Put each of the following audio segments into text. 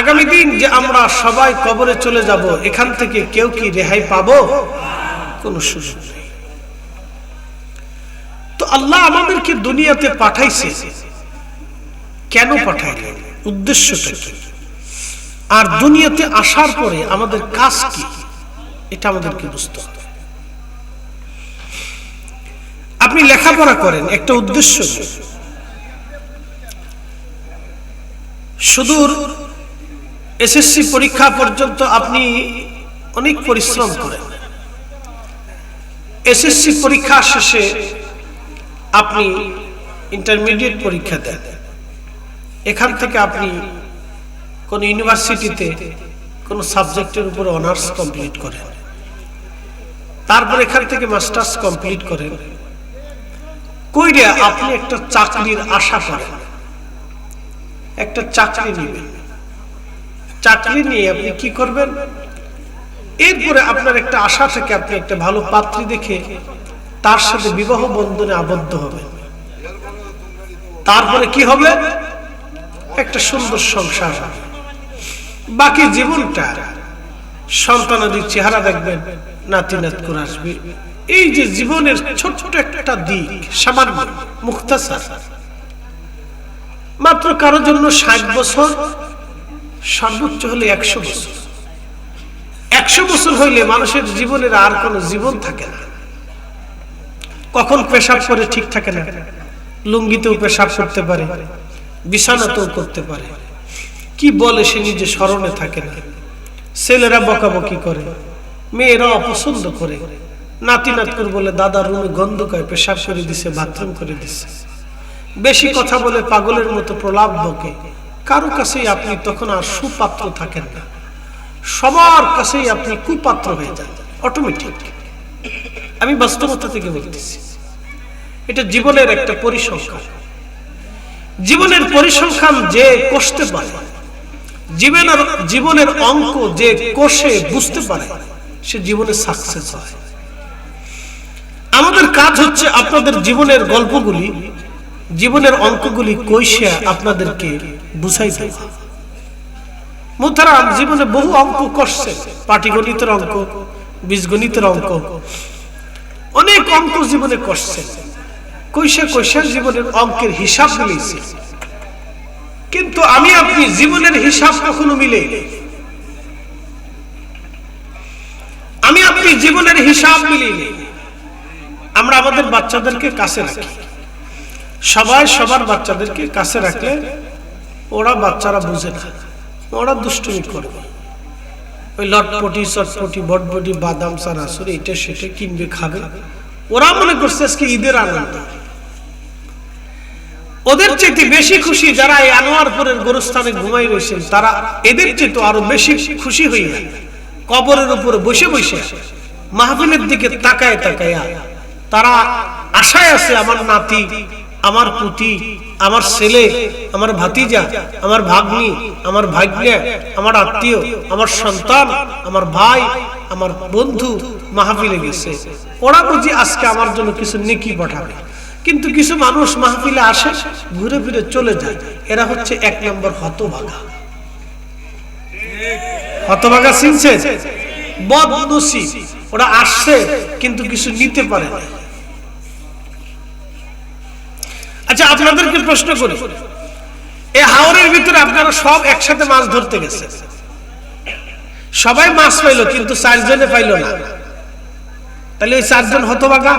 আগামী দিন যে আমরা সবাই কবরে চলে যাব, এখান থেকে কেউ কি রেহাই পাব? কোনো সুযোগ নেই। তো আল্লাহ আমাদেরকে দুনিয়াতে পাঠাইছে। কেন পাঠাইলেন? উদ্দেশ্যটা কি? আর দুনিয়াতে আসার পরে আমাদের কাজ কি? এটা আমাদেরকে বুঝতে হবে। আপনি লেখাপড়া করেন, একটা উদ্দেশ্য। সুদূর এসএসসি পরীক্ষা পর্যন্ত আপনি অনেক পরিশ্রম করেন। এসএসসি পরীক্ষা শেষে আপনি ইন্টারমিডিয়েট পরীক্ষা দেন। এখান থেকে আপনি কোন ইউনিভার্সিটিতে কোন সাবজেক্টের উপর অনার্স কমপ্লিট করেন। তারপর এখান থেকে মাস্টার্স কমপ্লিট করেন। কইরে আপনি একটা চাকরির আশা করেন। একটা চাকরি নেবেন। চাকরি নিয়ে আপনি কি করবেন? এরপরে আপনার একটা আশা থেকে আপনি একটা ভালো পাত্রী দেখে তার সাথে বিবাহ বন্ধনে আবদ্ধ হবেন। তারপরে কি হবে? একটা সুন্দর সংসার। হবে বাকি জীবনটা সন্তানাদির চেহারা দেখবেন নাতি নাত করে আসবে। এই যে জীবনের ছোট ছোট একটা দিক, সামান্য, মুক্তাসার। মাত্র কারোর জন্য ষাট বছর সর্বোচ্চ হলে একশো বছর। একশো বছর হইলে মানুষের জীবনের আর কোনো জীবন থাকে না। কখন পেশাব করে ঠিক থাকে না। লুঙ্গিতেও পেশাব করতে পারে, বিছানাতেও করতে পারে। কি বলে সে নিজে স্মরণে থাকে না। ছেলেরা বকাবকি করে, মেয়েরা অপছন্দ করে। নাতি নাতকুর বলে, দাদা রুমে গন্ধ কয় পেশাব করে দিছে, বাথরুম করে দিছে। বেশি কথা বলে পাগলের মতো প্রলাপ বকে। কারও কাছেই আপনি তখন আর সুপাত্র থাকেন না। সবার কাছেই আপনি কুপাত্র হয়ে যান অটোমেটিক আমি বাস্তবতা থেকে বলতেছি, এটা জীবনের একটা পরিসংখ্যান। জীবনের পরিসংখ্যান যে কষতে পারে, জীবনের জীবনের অঙ্ক যে কষে বুঝতে পারে, সে জীবনে সাকসেস হয়। আমাদের কাজ হচ্ছে আপনাদের জীবনের গল্পগুলি জীবনের অঙ্কগুলি কইসা আপনাদেরকে বুঝাই দেওয়া মুতারাম জীবনে বহু অঙ্ক করছে। পাটিগণিতের অঙ্ক, বীজগণিতের অঙ্ক। অনেক অঙ্ক জীবনে করছে। কৈশা কৈশা জীবনের অঙ্কের হিসাব মিলেছে। কিন্তু আমি আপনি জীবনের হিসাব কখনো মিলে আমি আপনি জীবনের হিসাব মিলিয়ে আমরা আমাদের বাচ্চাদেরকে কাছে রাখি। সবাই সবার বাচ্চাদেরকে কাছে রাখলে ওরা বাচ্চারা বুঝে না। ওরা দুষ্টুমি করবে ওই লটপটি, চটপটি বটবটি বাদাম সারাসুরি এটা সেটা কিনবে, খাবে। ওরা মনে করছে আজকে ঈদের আনন্দ। ওদের চাইতে বেশি খুশি যারা এই আনোয়ারপুরের গোরস্থানে ঘুমাই রয়েছেন, তারা এদের চেয়ে আরও বেশি খুশি হইয়া কবরের উপরে বসে বসে মাহফিলের দিকে তাকায় তাকায়া তারা আশায় আছে, আমার নাতি আমার পুতি, আমার ছেলে, আমার ভাতিজা, আমার ভাগ্নি, আমার ভাগ্নে, আমার আত্মীয়, আমার সন্তান, আমার ভাই, আমার বন্ধু মাহফিলে গেছে। ওরা বুঝি আজকে আমার জন্য কিছু নেকি পাঠাবে। কিন্তু কিছু মানুষ মাহফিলে আসে, ঘুরে ফিরে চলে যায়। এরা হচ্ছে এক নম্বর হতভাগা। হতভাগা চিনছে? বদনসি ওরা আসছে, কিন্তু কিছু নিতে পারে না। আচ্ছা আপনাদেরকে প্রশ্ন করি এই হাওরের ভিতরে আপনারা সব একসাথে মাছ ধরতে গেছে। সবাই মাছ পাইলো, কিন্তু চারজনে পাইলো না। তাহলে ওই চারজন হতভাগা?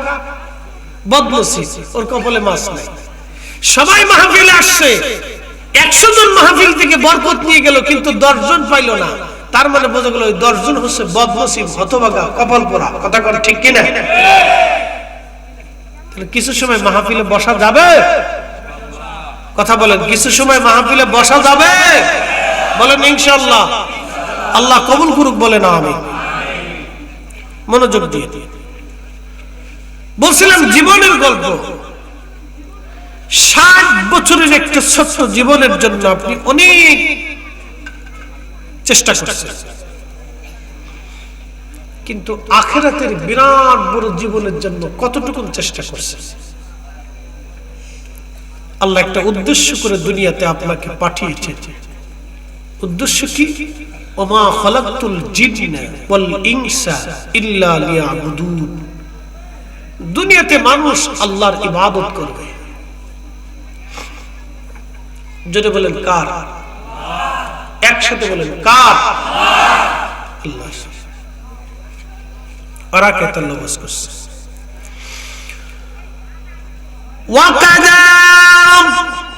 বদনসি ওর কপালে মাছ নাই। সবাই মাহফিলে আসছে। একশো জন মাহফিল থেকে বরকত নিয়ে গেল, কিন্তু দশজন পাইলো না। তার মানে বোঝা গেল ওই দশজন হচ্ছে বদনসিব হতভাগা, কপাল পোড়া। কথা কথা ঠিক কিনা? তাহলে কিছু সময় মাহফিলে বসা যাবে? কথা বলেন, কিছু সময় মাহফিলে বসা যাবে? বলেন ইনশাল্লাহ আল্লাহ কবুল করুক বলে না আমি মনোযোগ দিয়ে। বলছিলাম, জীবনের গল্প। ষাট বছরের একটা ছোট্ট জীবনের জন্য আপনি অনেক চেষ্টা করছেন। কিন্তু আখেরাতের বিরাট বড় জীবনের জন্য কতটুকু চেষ্টা করছে আল্লাহ একটা উদ্দেশ্য করে দুনিয়াতে আপনাকে পাঠিয়েছে। উদ্দেশ্য কি? ওমা খলাকতুল জিনা ওয়াল ইনসা ইল্লা লিয়াবুদুন। দুনিয়াতে মানুষ আল্লাহর ইবাদত করবে। যদি বলেন কার? একসাথে বলেন কার? আল্লাহ। ওরা কে তল্লবাস করছে। ওয়াকাদা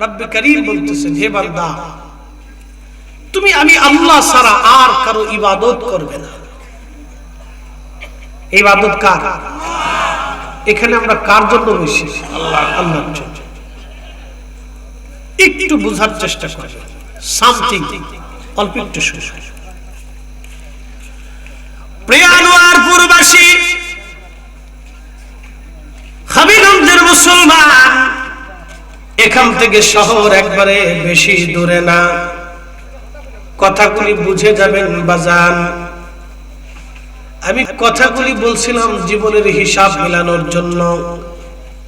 রব্বে করিম বলতেছেন, হে বান্দা, তুমি আমি আল্লাহ আর কারও ইবাদত করবে না। ইবাদত কার? এখানে আমরা কার জন্য বসি আল্লাহ আল্লাহর জন্য। একটু বোঝার চেষ্টা করবে। সামথিং, অল্প একটু শুনে এখান থেকে শহর একবারে বেশি দূরে না। কথাগুলি বুঝে যাবেন বাজান। আমি কথাগুলি বলছিলাম জীবনের হিসাব মিলানোর জন্য।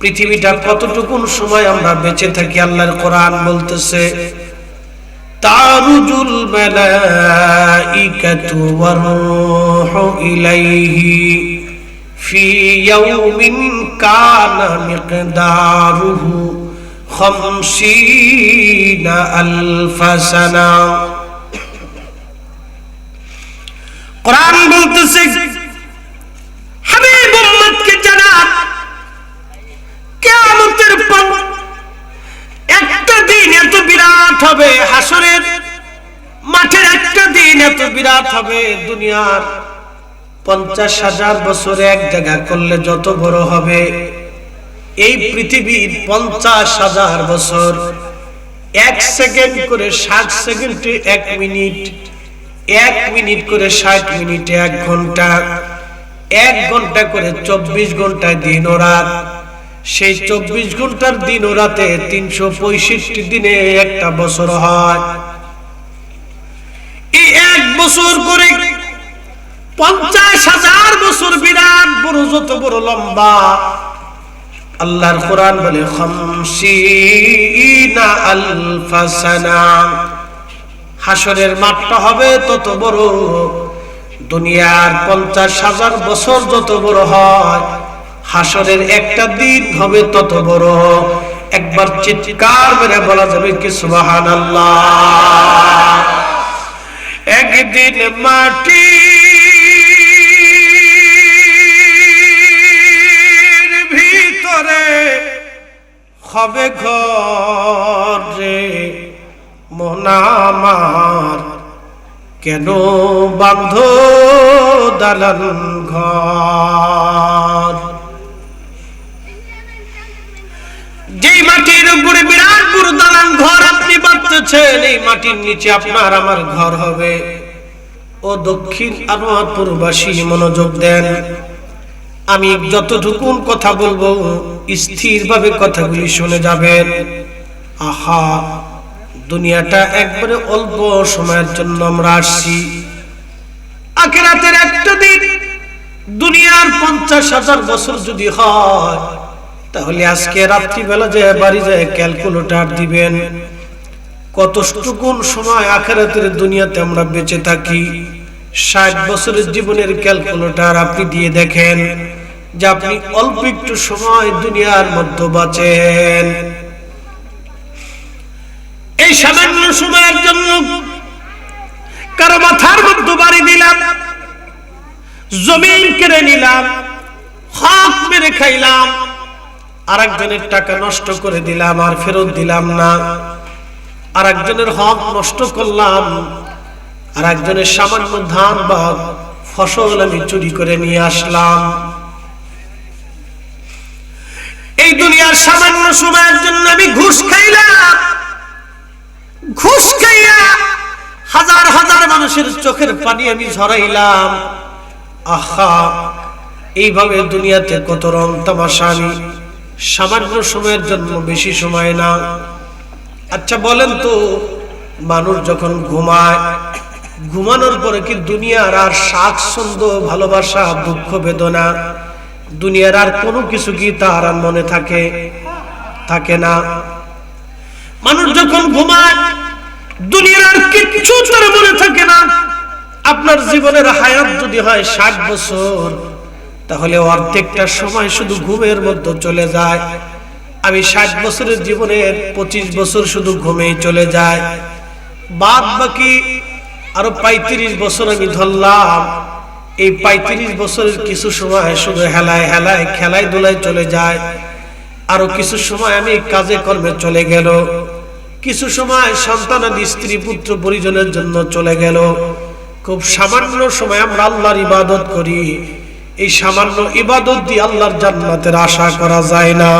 পৃথিবীটা কতটুকুন সময় আমরা বেঁচে থাকি আল্লাহর কোরআন বলতেছে ইলাইহি ফি ইয়াউমিন কানা মিকদারুহু। খামসিনা আলফা সানা কোরআন বলতেছে হাবিব উম্মতকে জানান কিয়ামতের পর একটা দিন এত বিরাট হবে হাসরের মাঠের একটা দিন এত বিরাট হবে দুনিয়ার পঞ্চাশ হাজার বছর এক জায়গা করলে যত বড় হবে। এই পৃথিবীর পঞ্চাশ হাজার বছর। এক সেকেন্ড করে ষাট সেকেন্ডে এক মিনিট এক মিনিট করে ষাট মিনিটে এক ঘণ্টা এক ঘণ্টা করে চব্বিশ ঘন্টায় দিন ও রাত। সেই চব্বিশ ঘণ্টার দিন ও রাতে তিনশো পঁয়ষট্টি দিনে একটা বছর হয়। এই এক বছর করে পঞ্চাশ হাজার বছর বিরাট বড়, যত বড় লম্বা আল্লাহর কোরআন বলে, খামসিনা আলফা সানা হাসরের মাঠটা হবে তত বড়, দুনিয়ার পঞ্চাশ হাজার বছর যত বড় হয়, হাসরের একটা দিন হবে তত বড়। একবার চিৎকার মেরে বলা যাবে কি সুবাহান আল্লাহ একদিন মাটি হবে ঘর মোনামার কেন বান্ধ দালান ঘর? যেই মাটির উপরে বিরাট দালান ঘর আপনি বাঁধতেছেন, এই মাটির নিচে আপনার আমার ঘর হবে। ও দক্ষিণ আনোয়ারপুরবাসী মনোযোগ দেন। আমি যতটুকুন কথা বলব স্থিরভাবে কথাগুলি শুনে যাবেন। আহা, দুনিয়াটা একবারে অল্প সময়ের জন্য আমরা আসছি। আখেরাতের একটা দিন, দুনিয়ার পঞ্চাশ হাজার বছর যদি হয়, তাহলে আজকে রাত্রিবেলা যে বাড়ি যায় ক্যালকুলেটার দিবেন। কতটুকুন সময় আখেরাতের দুনিয়াতে আমরা বেঁচে থাকি, ষাট বছরের জীবনের ক্যালকুলেটার আপনি দিয়ে দেখেন। যে আপনি অল্প একটু সময় দুনিয়ার মধ্যে বাঁচেন। এই সামান্য সময়ের জন্য কারও মাথার মধ্যে বাড়ি দিলাম, জমিন কেড়ে নিলাম, হক মেরে খাইলাম আর একজনের টাকা নষ্ট করে দিলাম আর ফেরত দিলাম না। আর একজনের হক নষ্ট করলাম আর একজনের সামান্য ধান বা ফসল আমি চুরি করে নিয়ে আসলাম এই দুনিয়ার সামান্য সময়ের জন্য আমি ঘুষ খাইলাম। ঘুষ খাইয়া হাজার হাজার মানুষের চোখের পানি আমি ঝরাইলাম। আহা, এইভাবে দুনিয়াতে কত রং তামাশা আমি সামান্য সময়ের জন্য বেশি সময় না। আচ্ছা বলেন তো, মানুষ যখন ঘুমায়, ঘুমানোর পরে কি দুনিয়ার আর স্বাচ্ছন্দ্য, ভালোবাসা, দুঃখ, বেদনা দুনিয়ার আর কোনো কিছু কি তাহার মনে থাকে? থাকে না। মানুষ যখন ঘুমায়, দুনিয়ার আর কিচ্ছু তার মনে থাকে না। আপনার জীবনের হায়াত যদি হয় ষাট বছর, তাহলে অর্ধেকটা সময় শুধু ঘুমের মধ্যে চলে যায়। আমি ষাট বছরের জীবনের পঁচিশ বছর শুধু ঘুমেই চলে যায়। বাদ বাকি আরও পঁয়ত্রিশ বছর আমি ধরলাম। এই পঁয়ত্রিশ বছরের কিছু সময় শুধু হেলায় হেলায়, খেলায় দোলায় চলে যায়। আরও কিছু সময় আমি কাজে কর্মে চলে গেল। কিছু সময় সন্তানাদি স্ত্রী পুত্র পরিজনের জন্য চলে গেল। খুব সামান্য সময় আমরা আল্লাহর ইবাদত করি। এই সামান্য ইবাদত দিয়ে আল্লাহর জান্নাতের আশা করা যায় না।